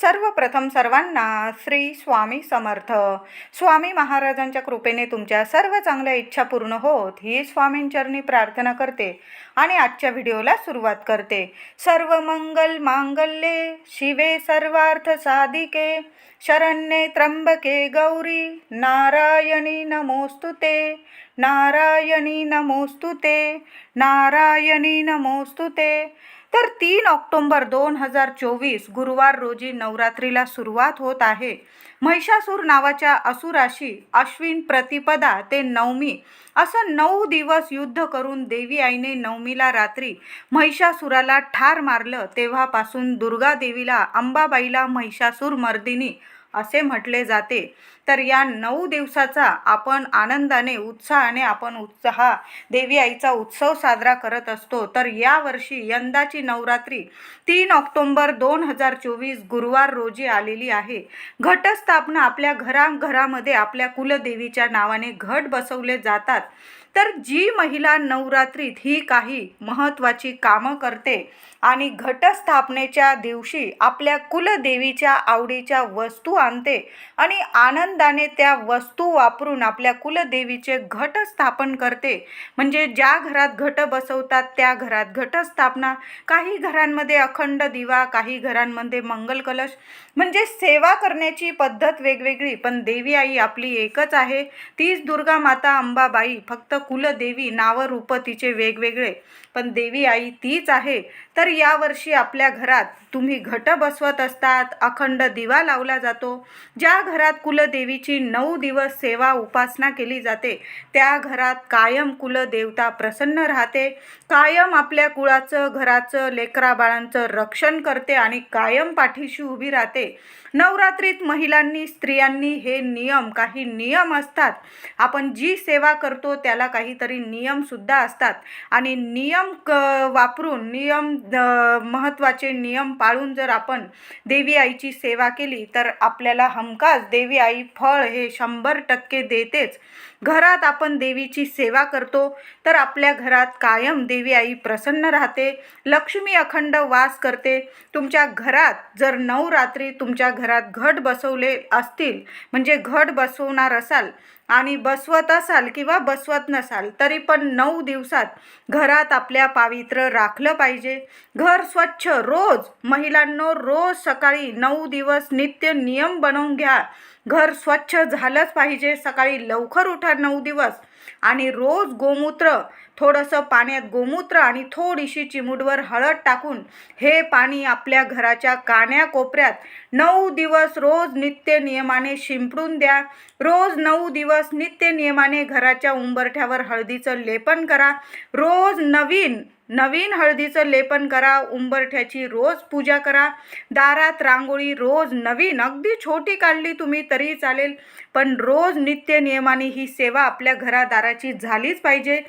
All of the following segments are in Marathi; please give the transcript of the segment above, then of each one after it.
सर्वप्रथम सर्वांना श्री स्वामी समर्थ. स्वामी महाराजांच्या कृपेने तुमच्या सर्व चांगल्या इच्छा पूर्ण होत ही स्वामींचरणी प्रार्थना करते आणि आजच्या व्हिडिओला सुरुवात करते. सर्व मंगल मांगल्ये शिवे सर्वार्थ साधिके. शरण्ये त्र्यंबके गौरी नारायणी नमोस्तुते. नारायणी नमोस्तुते. नारायणी नमोस्तुते. तर तीन ऑक्टोंबर दोन हजार चोवीस गुरुवार रोजी नवरात्रीला सुरुवात होत आहे. महिषासूर नावाच्या असुराशी अश्विन प्रतिपदा ते नवमी असं नऊ दिवस युद्ध करून देवी आईने नवमीला रात्री महिषासुराला ठार मारलं. तेव्हापासून दुर्गा देवीला अंबाबाईला महिषासूर मर्दिनी असे म्हटले जाते. तर या नऊ दिवसाचा आपण आनंदाने उत्साहाने आपण उत्साह देवी आईचा उत्सव साजरा करत असतो. तर यावर्षी यंदाची नवरात्री तीन ऑक्टोंबर दोन हजार चोवीस गुरुवार रोजी आलेली आहे. घटस्थापना आपल्या घराघरामध्ये आपल्या कुलदेवीच्या नावाने घट बसवले जातात. तर जी महिला नवरात्रीत ही काही महत्त्वाची कामं करते आणि घटस्थापनेच्या दिवशी आपल्या कुलदेवीच्या आवडीच्या वस्तू आणते आणि आनंदाने त्या वस्तू वापरून आपल्या कुलदेवीचे घट स्थापन करते. म्हणजे ज्या घरात घट बसवतात त्या घरात घटस्थापना. काही घरांमध्ये अखंड दिवा काही घरांमध्ये मंगल कलश म्हणजे सेवा करण्याची पद्धत वेगवेगळी पण देवी आई आपली एकच आहे. तीच दुर्गा माता अंबाबाई फक्त कुलदेवी नावरूप तिचे वेगवेगळे. पण देवी आई तीच आहे. तर यावर्षी आपल्या घरात तुम्ही घट बसवत असतात अखंड दिवा लावला जातो. ज्या घरात कुलदेवीची नऊ दिवस सेवा उपासना केली जाते त्या घरात कायम कुलदेवता प्रसन्न राहते. कायम आपल्या कुळाचं घराचं लेकरा बाळांचं रक्षण करते आणि कायम पाठीशी उभी राहते. नवरात्रीत महिलांनी स्त्रियांनी हे नियम काही नियम असतात. आपण जी सेवा करतो त्याला काहीतरी नियमसुद्धा असतात. आणि नियम क वापरून नियम महत्त्वाचे नियम पाळून जर आपण देवी आईची सेवा केली तर आपल्याला हमखास देवी आई फळ हे शंभर टक्के देतेच. घरात आपण देवीची सेवा करतो तर आपल्या घरात कायम देवी आई प्रसन्न राहते लक्ष्मी अखंड वास करते. तुमच्या घरात जर नऊ रात्री तुमच्या घरात घट बसवले असतील म्हणजे घट बसवणार असाल आणि बसवत असाल किंवा बसवत नसाल तरी पण नऊ दिवसात घरात आपल्या पावित्र्य राखलं पाहिजे. घर स्वच्छ रोज महिलांनो रोज सकाळी नऊ दिवस नित्य नियम बनवून घ्या. घर स्वच्छ झालंच पाहिजे. सकाळी लवकर उठा नऊ दिवस. आणि रोज गोमूत्र थोडंसं पाण्यात गोमूत्र आणि थोडीशी चिमूटवर हळद टाकून हे पाणी आपल्या घराच्या कान्या कोपऱ्यात नऊ दिवस रोज नित्य नियमाने शिंपडून द्या. रोज नऊ दिवस नित्य नियमाने घराच्या उंबरठ्यावर हळदीचं लेपन करा. रोज नवीन नवीन हळदीचं लेपन करा उंबरठ्याची रोज पूजा करा दारात रांगोळी रोज नवीन अगदी छोटी काढली तुम्ही तरी चालेल पण रोज नित्य नियमाने ही सेवा आपल्या घरादाराची झालीच पाहिजे.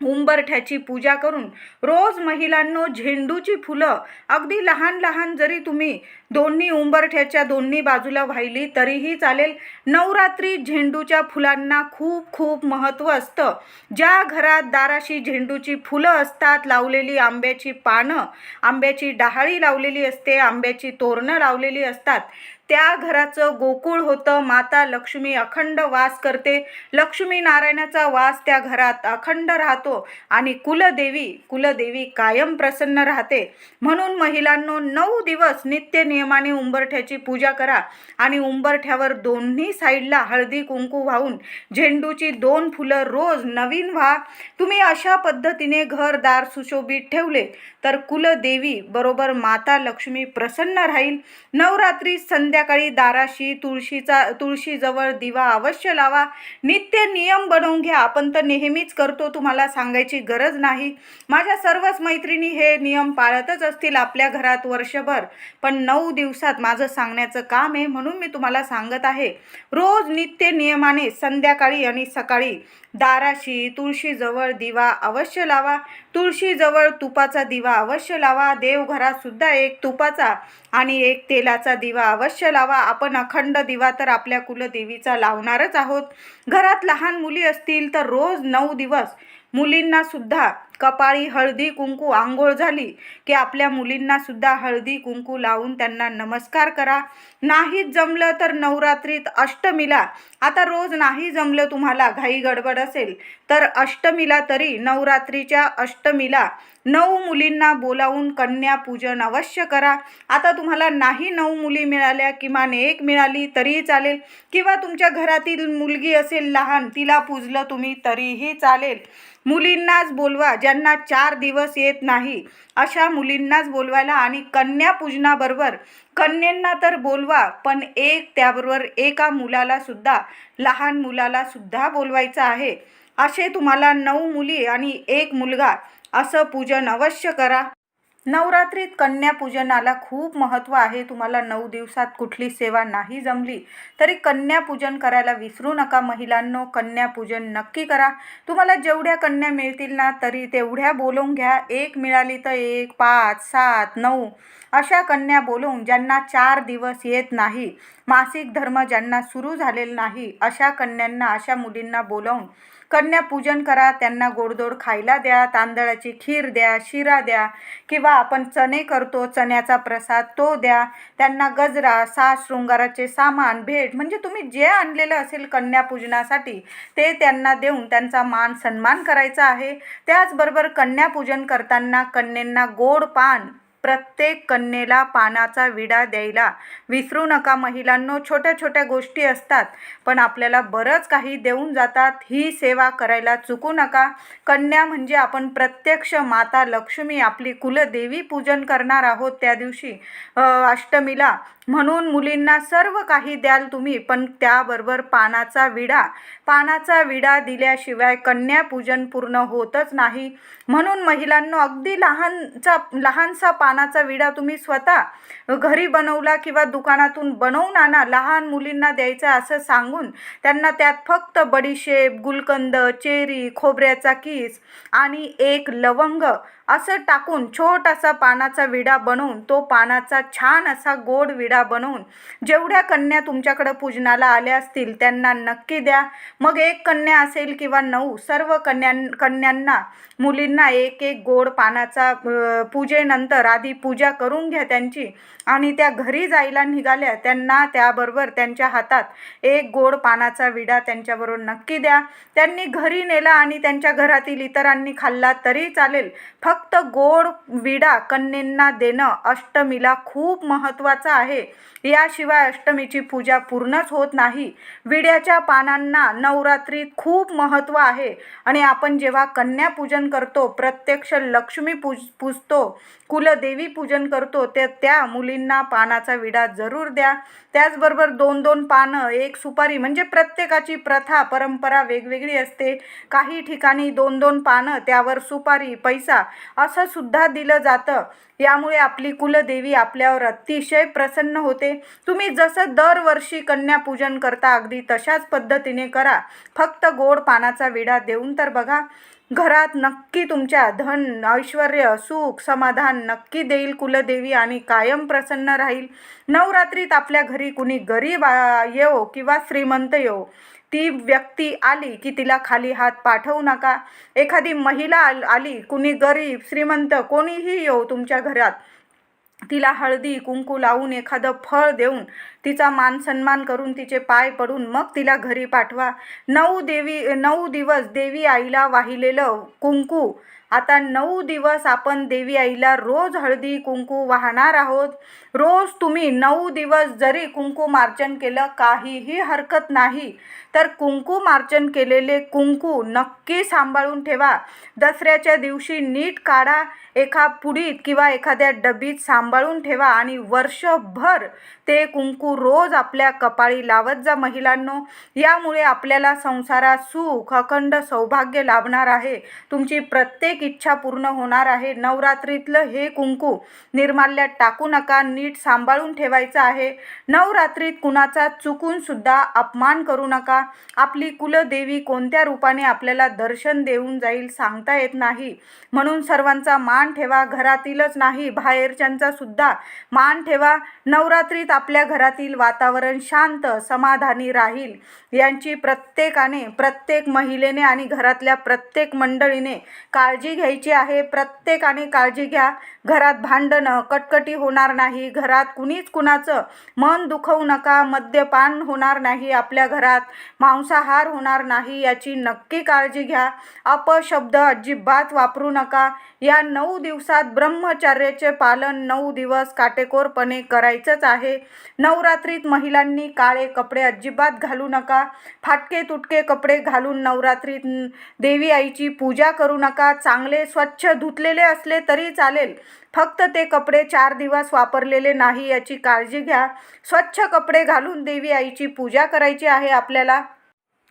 उंबरठ्याची पूजा करून रोज महिलांनो झेंडूची फुलं अगदी लहान लहान जरी तुम्ही दोन्ही उंबरठ्याच्या दोन्ही बाजूला वाहिली तरीही चालेल. नवरात्री झेंडूच्या फुलांना खूप खूप महत्त्व असतं. ज्या घरात दाराशी झेंडूची फुलं असतात लावलेली आंब्याची पानं आंब्याची डहाळी लावलेली असते आंब्याची तोरणं लावलेली असतात. त्या घराचं गोकुळ होतं माता लक्ष्मी अखंड वास करते. लक्ष्मी नारायणाचा वास त्या घरात अखंड राहतो आणि कुलदेवी कुलदेवी कायम प्रसन्न राहते. म्हणून महिलांनो नऊ दिवस नित्य नियमाने उंबरठ्याची पूजा करा आणि उंबरठ्यावर दोन्ही साईडला हळदी कुंकू वाहून झेंडूची दोन फुलं रोज नवीन व्हा. तुम्ही अशा पद्धतीने घरदार सुशोभित ठेवले. तर कुलदेवी बरोबर माता लक्ष्मी प्रसन्न राहील. नवरात्री संध्याकाळी दाराशी तुळशीचा तुळशीजवळ दिवा अवश्य लावा. नित्य नियम बनवून घ्या. आपण तर नेहमीच करतो तुम्हाला सांगायची गरज नाही. माझ्या सर्वच मैत्रिणी हे नियम पाळतच असतील आपल्या घरात वर्षभर. पण नऊ दिवसात माझं सांगण्याचं काम आहे म्हणून मी तुम्हाला सांगत आहे. रोज नित्य नियमाने संध्याकाळी आणि सकाळी दाराशी तुळशीजवळ दिवा अवश्य लावा. तुळशीजवळ तुपाचा दिवा अवश्य लावा. देवघरात सुद्धा एक तुपाचा आणि एक तेलाचा दिवा अवश्य लावा. आपण अखंड दिवा तर आपल्या कुलदेवीचा लावणारच आहोत. घरात लहान मुली असतील तर रोज नऊ दिवस मुलींना सुद्धा कपाळी हळदी कुंकू आंघोळ झाली की आपल्या मुलींना सुद्धा हळदी कुंकू लावून त्यांना नमस्कार करा. नाहीच जमलं तर नवरात्रीत अष्टमीला. आता रोज नाही जमलं तुम्हाला घाई गडबड असेल तर अष्टमीला तरी नवरात्रीच्या अष्टमीला नऊ मुलींना बोलावून कन्यापूजन अवश्य करा. आता तुम्हाला नाही नऊ मुली मिळाल्या किमान एक मिळाली तरीही चालेल. किंवा तुमच्या घरातील मुलगी असेल लहान तिला पूजलं तुम्ही तरीही चालेल. मुलींनाच बोलवा ज्या ज्यांना चार दिवस येत नाही. अशा मुलींनाच बोलवायला आणि कन्यापूजनाबरोबर कन्यांना तर बोलवा पण एक त्याबरोबर एका मुलाला सुद्धा लहान मुलाला सुद्धा बोलवायचं आहे. असे तुम्हाला नऊ मुली आणि एक मुलगा असं पूजन अवश्य करा. नवरात्रीत कन्यापूजनाला खूप महत्त्व आहे. तुम्हाला नऊ दिवसात कुठली सेवा नाही जमली तरी कन्यापूजन करायला विसरू नका महिलांनो. कन्यापूजन नक्की करा. तुम्हाला जेवढ्या कन्या मिळतील ना तरी तेवढ्या बोलवून घ्या. एक मिळाली तर एक पाच सात नऊ अशा कन्या बोलवून ज्यांना चार दिवस येत नाही मासिक धर्म ज्यांना सुरू झालेला नाही अशा कन्यांना अशा मुलींना बोलवून कन्यापूजन करा त्यांना गोडधोड खायला द्या तांदळाची खीर द्या शिरा द्या किंवा आपण चणे करतो चण्याचा प्रसाद तो द्या त्यांना गजरा सास शृंगाराचे सामान भेट म्हणजे तुम्ही जे आणलेलं असेल कन्यापूजनासाठी ते त्यांना देऊन त्यांचा मान सन्मान करायचा आहे. त्याचबरोबर कन्यापूजन करताना कन्येंना गोड पान प्रत्येक कन्येला पानाचा विडा द्यायला विसरू नका. महिलांनो छोट्या छोट्या गोष्टी असतात पण आपल्याला बरंच काही देऊन जातात. ही सेवा करायला चुकू नका. कन्या म्हणजे आपण प्रत्यक्ष माता लक्ष्मी आपली कुलदेवी पूजन करणार आहोत त्या दिवशी अष्टमीला. म्हणून मुलींना सर्व काही द्याल तुम्ही पण त्याबरोबर पानाचा विडा. पानाचा विडा दिल्याशिवाय कन्यापूजन पूर्ण होतच नाही. म्हणून महिलांनो अगदी लहानचा लहानसा पानाचा विडा तुम्ही स्वतः घरी बनवला किंवा दुकानातून बनवून आणा लहान मुलींना द्यायचं असं सांगून त्यांना त्यात फक्त बडीशेप गुलकंद चेरी खोबऱ्याचा किस आणि एक लवंग असं टाकून छोटासा पानाचा विडा बनवून तो पानाचा छान असा गोड विडा बनवून जेवढ्या कन्या तुमच्याकडं पूजनाला आल्या असतील त्यांना नक्की द्या. मग एक कन्या असेल किंवा नऊ सर्व कन्या कन्यांना मुलींना एक एक गोड पानाचा पूजेनंतर आधी पूजा करून घ्या त्यांची आणि त्या घरी जायला निघाल्या त्यांना त्याबरोबर त्यांच्या हातात एक गोड पानाचा विडा त्यांच्याबरोबर नक्की द्या. त्यांनी घरी नेला आणि त्यांच्या घरातील इतरांनी खाल्ला तरी चालेल. फक्त फक्त गोड विडा कन्येंना देणं अष्टमीला खूप महत्त्वाचं आहे. याशिवाय अष्टमीची पूजा पूर्णच होत नाही. विड्याच्या पानांना नवरात्रीत खूप महत्त्व आहे. आणि आपण जेव्हा कन्यापूजन करतो प्रत्यक्ष लक्ष्मी पूज पूजतो कुलदेवी पूजन करतो ते त्या मुलींना पानाचा विडा जरूर द्या. त्याचबरोबर दोन दोन पानं एक सुपारी म्हणजे प्रत्येकाची प्रथा परंपरा वेगवेगळी असते. काही ठिकाणी दोन दोन पानं त्यावर सुपारी पैसा असं सुद्धा दिलं जातं. यामुळे आपली कुलदेवी आपल्यावर अतिशय प्रसन्न होते. तुम्ही जसं दरवर्षी कन्यापूजन करता अगदी तशाच पद्धतीने करा. फक्त गोड पानाचा विडा देऊन तर बघा. घरात नक्की तुमच्या धन ऐश्वर सुख समाधान नक्की देईल कुलदेवी आणि कायम प्रसन्न राहील. नवरात्रीत आपल्या घरी कुणी गरीब येवो किंवा श्रीमंत येवो. ती व्यक्ती आली की तिला खाली हात पाठवू नका. एखादी महिला आल- आली कुणी गरीब श्रीमंत कोणीही येऊ तुमच्या घरात. तिला हळदी कुंकू लावून एखादं फळ देऊन तिचा मान सन्मान करून तिचे पाय पडून मग तिला घरी पाठवा. नऊ देवी नऊ दिवस देवी आईला वाहिलेलं कुंकू. आता नऊ दिवस आपण देवी आईला रोज हळदी कुंकू वाहणार आहोत. रोज तुम्ही नऊ दिवस जरी कुंकू मार्जन केलं काहीही हरकत नाही. तर कुंकू मार्जन केलेले कुंकू नक्की सांभाळून ठेवा. दसऱ्याच्या दिवशी नीट काढा एका पुडीत किंवा एखाद्या डबीत सांभाळून ठेवा आणि वर्षभर ते कुंकू रोज आपल्या कपाळी लावत जा महिलांनो. यामुळे आपल्याला संसारात सुख अखंड सौभाग्य लाभणार आहे. तुमची प्रत्येक इच्छा पूर्ण होणार आहे. नवरात्रीतलं हे कुंकू निर्माल्यात टाकू नका नीट सांभाळून ठेवायचं आहे. नवरात्रीत कुणाचा चुकूनसुद्धा अपमान करू नका. आपली कुलदेवी कोणत्या रूपाने आपल्याला दर्शन देऊन जाईल सांगता येत नाही. म्हणून सर्वांचा मान ठेवा घरातीलच नाही बाहेरच्यांचा सुद्धा मान ठेवा. नवरात्रीत आपल्या घरातील वातावरण शांत समाधानी राहील. यांची प्रत्येकाने प्रत्येक महिलेने आणि घरातल्या प्रत्येक मंडळीने काळजी काळजी घ्यायची आहे. प्रत्येकाने काळजी घ्या. घरात भांडणं कटकटी होणार नाही घरात कुणीच कुणाचं मन दुखवू नका मद्यपान होणार नाही आपल्या घरात मांसाहार होणार नाही याची नक्की काळजी घ्या अपशब्द अजिबात वापरू नका. या नऊ दिवसात ब्रह्मचर्याचे पालन नऊ दिवस काटेकोरपणे करायचंच आहे. नवरात्रीत महिलांनी काळे कपडे अजिबात घालू नका फाटके तुटके कपडे घालून नवरात्रीत देवी आईची पूजा करू नका चांगले स्वच्छ धुतलेले असले तरी चालेल. फक्त ते कपडे चार दिवस वापरलेले नाही याची काळजी घ्या. स्वच्छ कपडे घालून देवी आईची पूजा करायची आहे आपल्याला.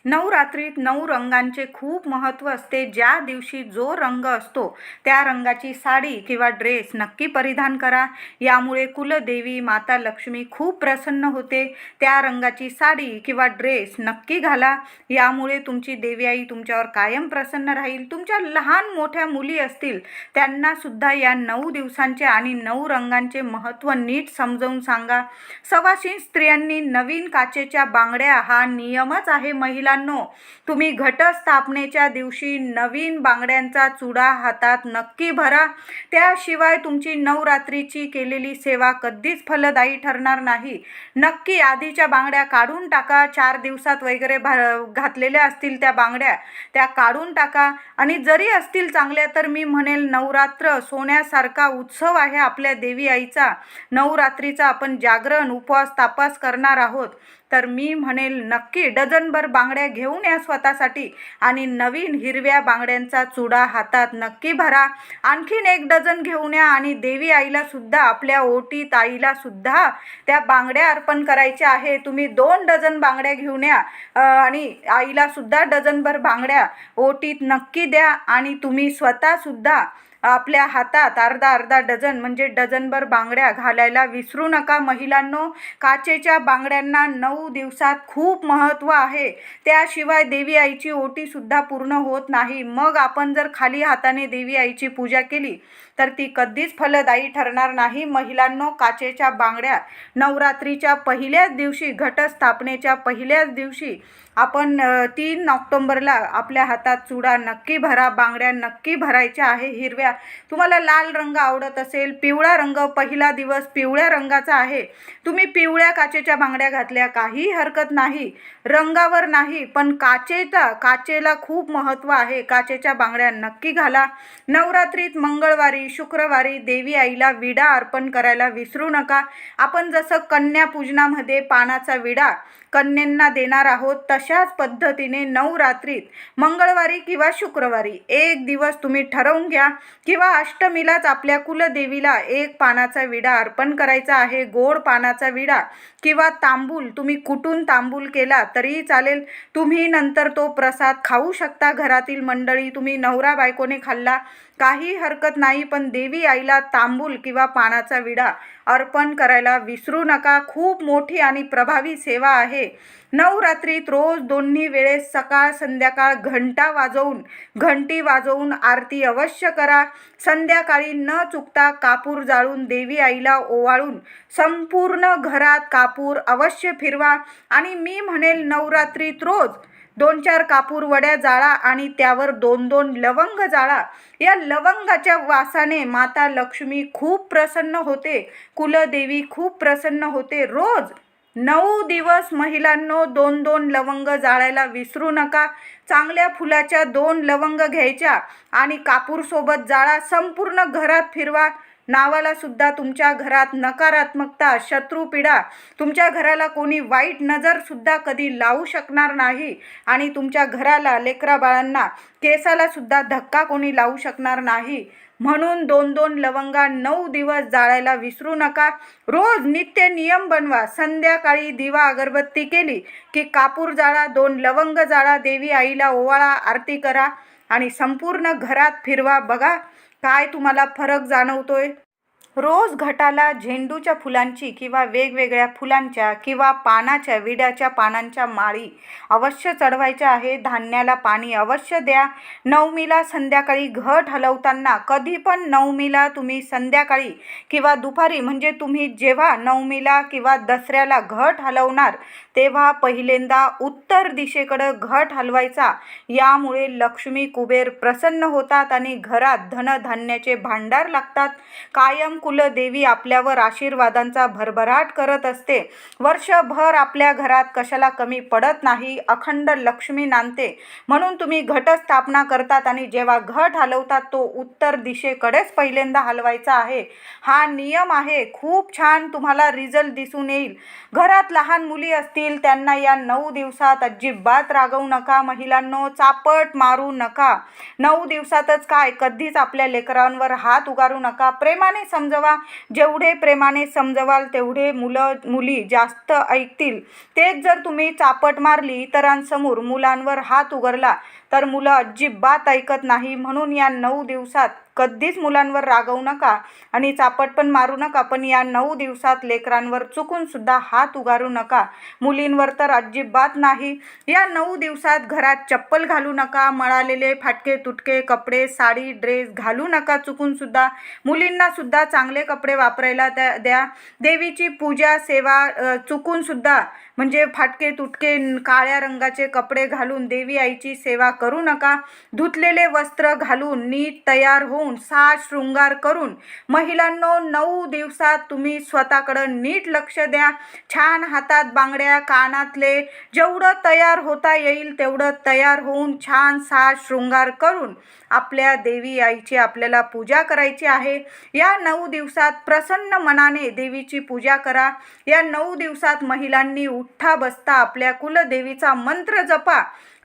नवरात्रीत नऊ रंगांचे खूप महत्त्व असते. ज्या दिवशी जो रंग असतो त्या रंगाची साडी किंवा ड्रेस नक्की परिधान करा. यामुळे कुलदेवी माता लक्ष्मी खूप प्रसन्न होते. त्या रंगाची साडी किंवा ड्रेस नक्की घाला. यामुळे तुमची देवी आई तुमच्यावर कायम प्रसन्न राहील. तुमच्या लहान मोठ्या मुली असतील त्यांनासुद्धा या नऊ दिवसांचे आणि नऊ रंगांचे महत्त्व नीट समजावून सांगा. सवाशीन स्त्रियांनी नवीन काचेच्या बांगड्या हा नियमच आहे महिला मुलांनो तुम्ही घटस्थापनेच्या दिवशी नवीन बांगड्यांचा चुडा हातात नक्की भरा. त्याशिवाय तुमची नवरात्रीची केलेली सेवा कधीच फलदायी ठरणार नाही. नक्की आधीच्या बांगड्या काढून टाका. चार दिवसात वगैरे भा घातलेल्या असतील त्या बांगड्या त्या काढून टाका. आणि जरी असतील चांगल्या तर मी म्हणेल नवरात्र सोन्यासारखा उत्सव आहे आपल्या देवी आईचा. नवरात्रीचा आपण जागरण उपवास तापास करणार आहोत. तर मी म्हणेल नक्की डझनभर बांगड्या घेऊन या स्वतःसाठी आणि नवीन हिरव्या बांगड्यांचा चुडा हातात नक्की भरा. आणखीन एक डझन घेऊन या आणि देवी आईला सुद्धा आपल्या ओटीत आईला सुद्धा त्या बांगड्या अर्पण करायच्या आहे तुम्ही दोन डझन बांगड्या घेऊन या. आणि आईला सुद्धा डझनभर बांगड्या ओटीत नक्की द्या आणि तुम्ही स्वतःसुद्धा आपल्या हातात अर्धा अर्धा डझन म्हणजे डझनभर बांगड्या घालायला विसरू नका महिलांनो. काचेच्या बांगड्यांना नऊ दिवसात खूप महत्त्व आहे. त्याशिवाय देवी आईची ओटीसुद्धा पूर्ण होत नाही. मग आपण जर खाली हाताने देवी आईची पूजा केली तर ती कधीच फलदायी ठरणार नाही. महिलांनो काचेच्या बांगड्या नवरात्रीच्या पहिल्याच दिवशी घटस्थापनेच्या पहिल्याच दिवशी आपण तीन ऑक्टोंबरला आपल्या हातात चुडा नक्की भरा बांगड्या नक्की भरायच्या आहे हिरव्या. तुम्हाला लाल रंग आवडत असेल पिवळा रंग पहिला दिवस पिवळ्या रंगाचा आहे. तुम्ही पिवळ्या काचेच्या बांगड्या घातल्या काही हरकत नाही. रंगावर नाही पण काचेचा काचेला खूप महत्त्व आहे. काचेच्या बांगड्या नक्की घाला. नवरात्रीत मंगळवारी शुक्रवारी देवी आईला विडा अर्पण करायला विसरू नका. आपण जसं कन्या पूजनामध्ये पानाचा विडा कन्यांना देणार आहोत तशाच पद्धतीने नऊ रात्रीत मंगळवारी किंवा शुक्रवारी. एक दिवस तुम्ही ठरवून घ्या किंवा अष्टमीलाच आपल्या कुलदेवीला एक पानाचा विडा अर्पण करायचा आहे. गोड पानाचा विडा किंवा तांबूल तुम्ही कुटून तांबूल केला तरीही चालेल. तुम्ही नंतर तो प्रसाद खाऊ शकता. घरातील मंडळी तुम्ही नवरा बायकोने खाल्ला काही हरकत नाही पण देवी आईला तांबूल किंवा पानाचा विडा अर्पण करायला विसरू नका. खूप मोठी आणि प्रभावी सेवा आहे. नवरात्रीत रोज दोन्ही वेळेस सकाळ संध्याकाळ घंटा वाजवून घंटी वाजवून आरती अवश्य करा. संध्याकाळी न चुकता कापूर जाळून देवी आईला ओवाळून संपूर्ण घरात कापूर अवश्य फिरवा. आणि मी म्हणेल नवरात्रीत रोज दोन चार कापूर वड्या जाळा आणि त्यावर दोन दोन लवंग जाळा. या लवंगाच्या वासाने माता लक्ष्मी खूप प्रसन्न होते. कुलदेवी खूप प्रसन्न होते. रोज नऊ दिवस महिलांनो दोन दोन लवंग जाळायला विसरू नका. चांगल्या फुलाच्या दोन लवंग घ्यायच्या आणि कापूरसोबत जाळा संपूर्ण घरात फिरवा. नावाला सुद्धा तुमच्या घरात नकारात्मकता शत्रुपीडा तुमच्या घराला कोणी वाईट नजर सुद्धा कधी लावू शकणार नाही आणि तुमच्या घराला लेकरा बाळांना केसाला सुद्धा धक्का कोणी लावू शकणार नाही. म्हणून दोन दोन लवंगा नऊ दिवस जाळायला विसरू नका. रोज नित्य नियम बनवा. संध्याकाळी दिवा अगरबत्ती केली की कापूर जाळा दोन लवंग जाळा देवी आईला ओवाळा आरती करा. आणि संपूर्ण घरात फिरवा. बघा काय तुम्हाला फरक जाणवतोय? रोज घटाला झेंडूच्या फुलांची किंवा वेगवेगळ्या फुलांच्या किंवा पानाच्या विड्याच्या पानांच्या माळी अवश्य चढवायच्या आहे. धान्याला पाणी अवश्य द्या. नवमीला संध्याकाळी घट हलवताना कधी पण नवमीला तुम्ही संध्याकाळी किंवा दुपारी म्हणजे तुम्ही जेव्हा नवमीला किंवा दसऱ्याला घट हलवणार तेव्हा पहिल्यांदा उत्तर दिशेकडं घट हलवायचा. यामुळे लक्ष्मी कुबेर प्रसन्न होतात आणि घरात धनधान्याचे भांडार लागतात. कायम कुलदेवी आपल्यावर आशीर्वादांचा भरभराट करत असते. वर्षभर आपल्या घरात कशाला कमी पडत नाही अखंड लक्ष्मी नांदते. म्हणून तुम्ही घट स्थापना करतात आणि जेव्हा घट हलवतात तो उत्तर दिशेकडेच पहिल्यांदा हलवायचा आहे. हा नियम आहे. खूप छान तुम्हाला रिझल्ट दिसून येईल. घरात लहान मुली असतील त्यांना या नऊ दिवसात अजिबात रागवू नका. महिलांनो चापट मारू नका. नऊ दिवसातच काय? कधीच आपल्या लेकरांवर हात उगारू नका. प्रेमाने समजवा. जेवढे प्रेमाने समजवाल तेवढे मुलं मुली जास्त ऐकतील. तेच जर तुम्ही चापट मारली इतरांसमोर मुलांवर हात उघडला तर मुलं अजिबात ऐकत नाही. म्हणून या नऊ दिवसात कधीच मुलांवर रागवू नका आणि चापट पण मारू नका पण या नऊ दिवसात लेकरांवर चुकून सुद्धा हात उगारू नका. मुलींवर तर अजिबात नाही. या नऊ दिवसात घरात चप्पल घालू नका मळालेले फाटके तुटके कपडे साडी ड्रेस घालू नका चुकून सुद्धा. मुलींना सुद्धा चांगले कपडे वापरायला त्या द्या. देवीची पूजा सेवा चुकूनसुद्धा चुकून सुद्धा म्हणजे फाटके तुटके काळ्या रंगाचे कपडे घालून देवी आईची सेवा करू नका. धुतलेले वस्त्र घालून नीट तयार होऊन साज शृंगार करून महिलांनो नऊ दिवसात तुम्ही स्वतःकडं नीट लक्ष द्या. छान हातात बांगड्या कानातले जेवढं तयार होता येईल तेवढं तयार होऊन छान साज शृंगार करून आपल्या देवी आईची आपल्याला पूजा करायची आहे. या नऊ दिवसात प्रसन्न मनाने देवीची पूजा करा. या नऊ दिवसात महिलांनी उठ्ठा बसता आपल्या कुलदेवीचा मंत्र जपा.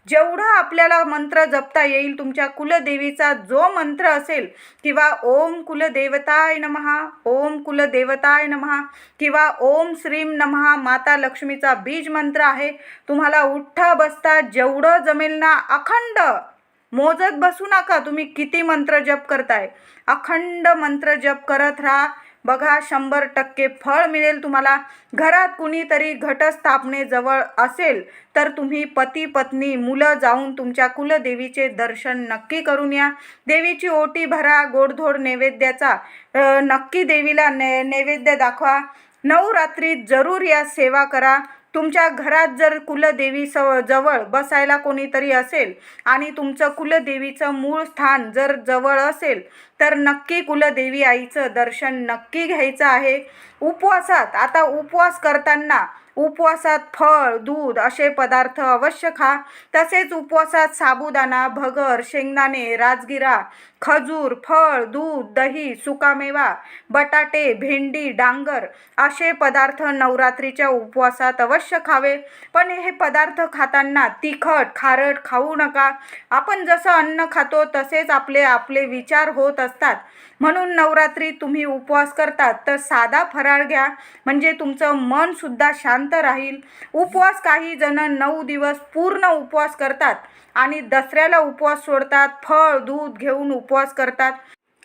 जेवढा आपल्याला मंत्र जपता येईल तुमच्या कुलदेवीचा जो मंत्र असेल किंवा ओम कुलदेवताय नमहा ओम कुलदेवताय नमहा किंवा ओम श्रीम नमहा माता लक्ष्मीचा बीज मंत्र आहे तुम्हाला उठ्ठा बसता जेवढं जमेल ना अखंड. मोजत बसू नका तुम्ही किती मंत्र जप करताय. अखंड मंत्र जप करत राहा. बघा शंभर टक्के फळ मिळेल तुम्हाला. घरात कुणीतरी घटस्थापनेजवळ असेल तर तुम्ही पती पत्नी मुलं जाऊन तुमच्या कुलदेवीचे दर्शन नक्की करून या. देवीची ओटी भरा गोडधोड नैवेद्याचा नक्की देवीला ने नैवेद्य दाखवा. नवरात्रीत जरूर या सेवा करा. तुमच्या घरात जर कुलदेवी स जवळ बसायला कोणीतरी असेल आणि तुमचं कुलदेवीचं मूळ स्थान जर जवळ असेल तर नक्की कुलदेवी आईचं दर्शन नक्की घ्यायचं आहे. उपवासात आता उपवास करताना उपवासात फळ दूध असे पदार्थ अवश्य खा. तसेच उपवासात साबुदाणा भगर शेंगदाणे राजगिरा खजूर फळ दूध दही सुकामेवा बटाटे भेंडी डांगर असे पदार्थ नवरात्रीच्या उपवासात अवश्य खावे. पण हे पदार्थ खाताना तिखट खारट खाऊ नका. आपण जसं अन्न खातो तसेच आपले आपले विचार होत असतात. म्हणून नवरात्री तुम्ही उपवास करतात तर साधा फराळ घ्या. म्हणजे तुमचं मनसुद्धा शांत राहील. उपवास काही जण नऊ दिवस पूर्ण उपवास करतात आणि दसऱ्याला उपवास सोडतात. फळ दूध घेऊन उपवास करतात.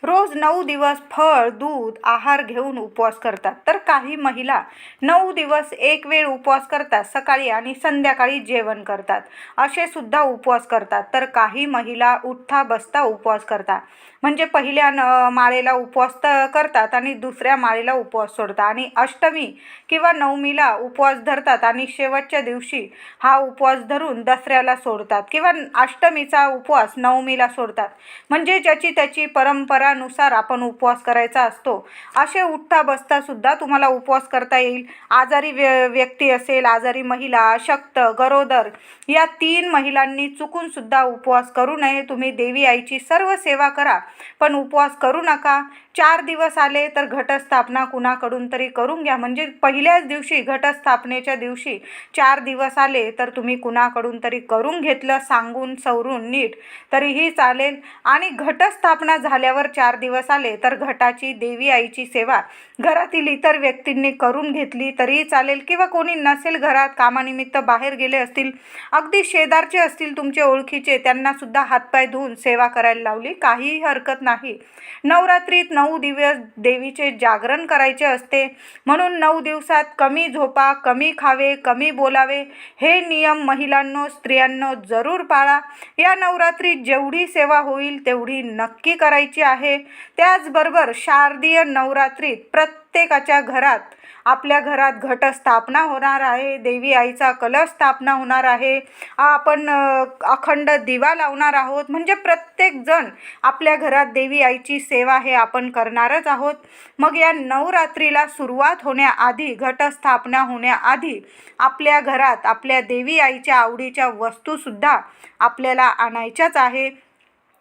रोज नऊ दिवस फळ दूध आहार घेऊन उपवास करतात. तर काही महिला नऊ दिवस एक वेळ उपवास करतात. सकाळी आणि संध्याकाळी जेवण करतात. असे सुद्धा उपवास करतात. तर काही महिला उठता बसता उपवास करतात. म्हणजे पहिल्या न माळेला उपवास तर करतात आणि दुसऱ्या माळेला उपवास सोडतात. आणि अष्टमी किंवा नवमीला उपवास धरतात आणि शेवटच्या दिवशी हा उपवास धरून दसऱ्याला सोडतात किंवा अष्टमीचा उपवास नवमीला सोडतात. म्हणजे ज्याची त्याची परंपरानुसार आपण उपवास करायचा असतो असे उठता बसतासुद्धा तुम्हाला उपवास करता येईल. आजारी व्य व्यक्ती असेल आजारी महिला अशक्त गरोदर या तीन महिलांनी चुकूनसुद्धा उपवास करू नये. तुम्ही देवी आईची सर्व सेवा करा. पण उपवास करू नका. चार दिवस आले तर घटस्थापना कुणाकडून तरी करून घ्या. म्हणजे पहिल्याच दिवशी घटस्थापनेच्या दिवशी चार दिवस आले तर तुम्ही कुणाकडून तरी करून घेतलं सांगून सवरून नीट तरीही चालेल. आणि घटस्थापना झाल्यावर चार दिवस आले तर घटाची देवी आईची सेवा घरातील इतर व्यक्तींनी करून घेतली तरीही चालेल. किंवा कोणी नसेल घरात कामानिमित्त बाहेर गेले असतील अगदी शेजारचे असतील तुमचे ओळखीचे त्यांनासुद्धा हातपाय धुवून सेवा करायला लावली. काहीही हरकत नाही. नवरात्रीत नऊ दिवस देवीचे जागरण करायचे असते. म्हणून नऊ दिवसात कमी झोपा कमी खावे कमी बोलावे हे नियम महिलांनो स्त्रियांनो जरूर पाळा. या नवरात्रीत जेवढी सेवा होईल तेवढी नक्की करायची आहे. त्याचबरोबर शारदीय नवरात्रीत प्रत्येकाच्या घरात आपल्या घरात घटस्थापना होणार आहे देवी आईचा कलश स्थापना होणार आहे आपण अखंड दिवा लावणार आहोत. म्हणजे प्रत्येकजण आपल्या घरात देवी आईची सेवा हे आपण करणारच आहोत. मग या नवरात्रीला सुरुवात होण्याआधी घटस्थापना होण्याआधी आपल्या घरात आपल्या देवी आईच्या आवडीच्या वस्तूसुद्धा आपल्याला आणायच्याच आहे.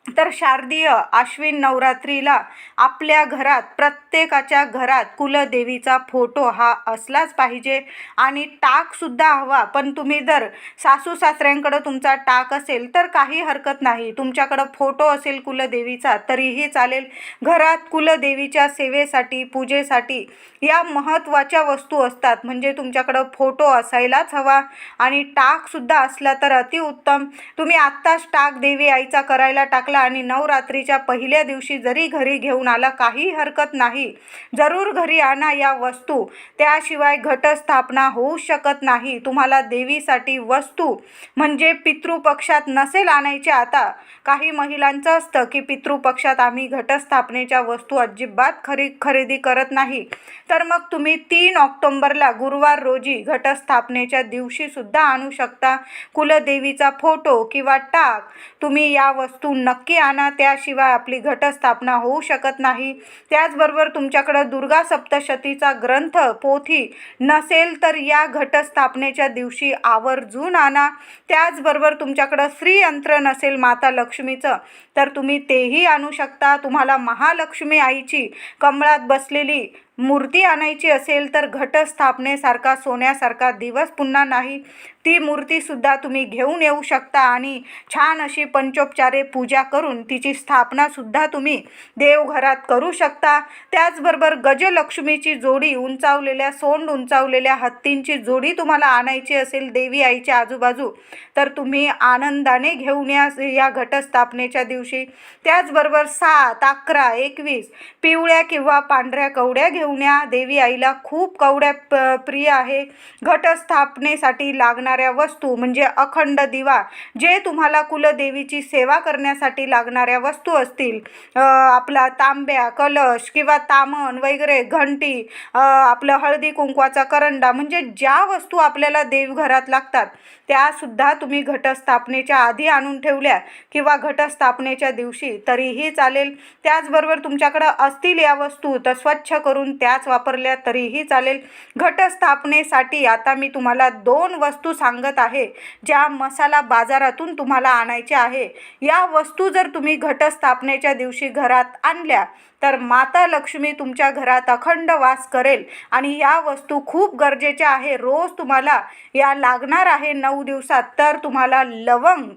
तर शारदीय आश्विन नवरात्रीला आपल्या घरात प्रत्येकाच्या घरात कुलदेवीचा फोटो हा असलाच पाहिजे. आणि टाकसुद्धा हवा पण तुम्ही जर सासू सासऱ्यांकडं तुमचा टाक असेल तर काही हरकत नाही. तुमच्याकडं फोटो असेल कुलदेवीचा तरीही चालेल. घरात कुलदेवीच्या सेवेसाठी पूजेसाठी या महत्त्वाच्या वस्तू असतात. म्हणजे तुमच्याकडं फोटो असायलाच हवा. आणि टाकसुद्धा असला तर अतिउत्तम. तुम्ही आत्ताच टाक देवी आईचा करायला टाकला आणि नवरात्रीच्या पहिल्या दिवशी जरी घरी घेऊन आला काही हरकत नाही. जरूर घरी आणा या वस्तू. त्याशिवाय घटस्थापना होऊ शकत नाही. तुम्हाला देवीसाठी वस्तू म्हणजे पितृपक्षात नसेल आणायचे आता. काही महिलांचं असतं की पितृपक्षात आम्ही घटस्थापनेच्या वस्तू अजिबात खरी खरेदी करत नाही. तर मग तुम्ही तीन ऑक्टोंबरला गुरुवार रोजी घटस्थापनेच्या दिवशीसुद्धा आणू शकता. कुलदेवीचा फोटो किंवा टाक. तुम्ही या वस्तू नक्की आणा त्याशिवाय आपली घटस्थापना होऊ शकत नाही. त्याचबरोबर तुमच्याकडं दुर्गा सप्तशतीचा ग्रंथ पोथी नसेल तर या घटस्थापनेच्या दिवशी आवर्जून आणा. त्याचबरोबर तुमच्याकडं श्रीयंत्र नसेल माता लक्ष्मीचं तर तुम्ही तेही आणू शकता. तुम्हाला महालक्ष्मी आईची कमळात बसलेली मूर्ती आणायची असेल तर घटस्थापनेसारखा सोन्यासारखा दिवस पुन्हा नाही. ती मूर्तीसुद्धा तुम्ही घेऊन येऊ शकता आणि छान अशी पंचोपचारे पूजा करून तिची स्थापनासुद्धा तुम्ही देवघरात करू शकता. त्याचबरोबर गजलक्ष्मीची जोडी उंचावलेल्या सोंड उंचावलेल्या हत्तींची जोडी तुम्हाला आणायची असेल देवी आईच्या आजूबाजू तर तुम्ही आनंदाने घेऊन या या घटस्थापनेच्या दिवशी. त्याचबरोबर सात अकरा एकवीस पिवळ्या किंवा पांढऱ्या कवड्या घेऊन ठेवण्या देवी आईला खूप कवड्या प प्रिय आहे. घटस्थापनेसाठी लागणाऱ्या वस्तू म्हणजे अखंड दिवा जे तुम्हाला कुलदेवीची सेवा करण्यासाठी लागणाऱ्या वस्तू असतील. आपला तांब्या कलश किंवा तामण वगैरे घंटी आपलं हळदी कुंकवाचा करंडा म्हणजे ज्या वस्तू आपल्याला देवघरात लागतात त्यासुद्धा तुम्ही घटस्थापनेच्या आधी आणून ठेवल्या किंवा घटस्थापनेच्या दिवशी तरीही चालेल. त्याचबरोबर तुमच्याकडं असतील या वस्तू तर स्वच्छ करून त्याच वापरल्या तरीही चालेल. घटस्थापनेसाठी आता मी तुम्हाला दोन वस्तू सांगत आहे ज्या मसाला बाजारातून तुम्हाला आणायच्या आहे. या वस्तू जर तुम्ही घटस्थापनेच्या दिवशी घरात आणल्या तर माता लक्ष्मी तुमच्या घरात अखंड वास करेल आणि या वस्तू खूप गरजेच्या आहे. रोज तुम्हाला या लागणार आहे नऊ दिवसात तर तुम्हाला लवंग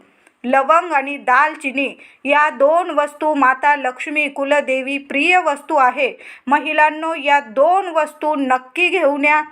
लवंग आणि दालचिनी या दोन वस्तू माता लक्ष्मी कुलदेवी प्रिय वस्तू आहे. महिलांनो या दोन वस्तू नक्की घेऊन या.